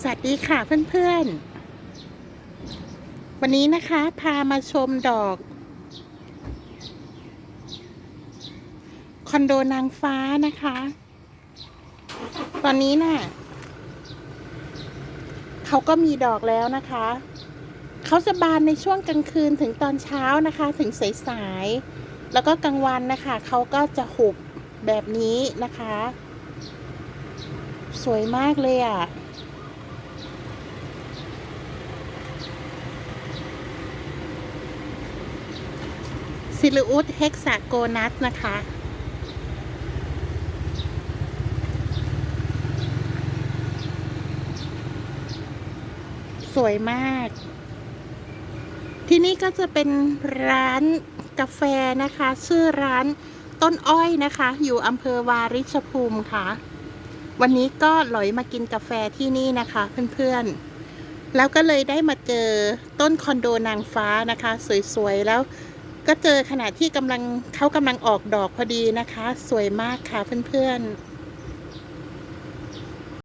สวัสดีค่ะเพื่อนๆ วันนี้นะคะ พามาชมดอก คอนโดนางฟ้านะคะ ตอนนี้น่ะเขาก็มีดอกแล้วนะคะ เขาจะบานในช่วงกลางคืนถึงตอนเช้านะคะ ถึงสายๆ แล้วก็กลางวันนะคะ เขาก็จะหุบแบบนี้นะคะ สวยมากเลยอะ ซิลิอุสเฮกซาโกนัสนะคะ สวยมาก ที่นี่ก็จะเป็นร้านกาแฟนะคะ ชื่อร้านต้นอ้อยนะคะ อยู่อำเภอวาริชภูมิค่ะ วันนี้ก็หลอยมากินกาแฟที่นี่นะคะเพื่อนๆ แล้วก็เลยได้มาเจอต้นคอนโดนางฟ้านะคะ สวยๆ แล้ว ก็เจอขณะที่กำลังเขากำลังออกดอกพอดีนะคะ สวยมากค่ะเพื่อนๆ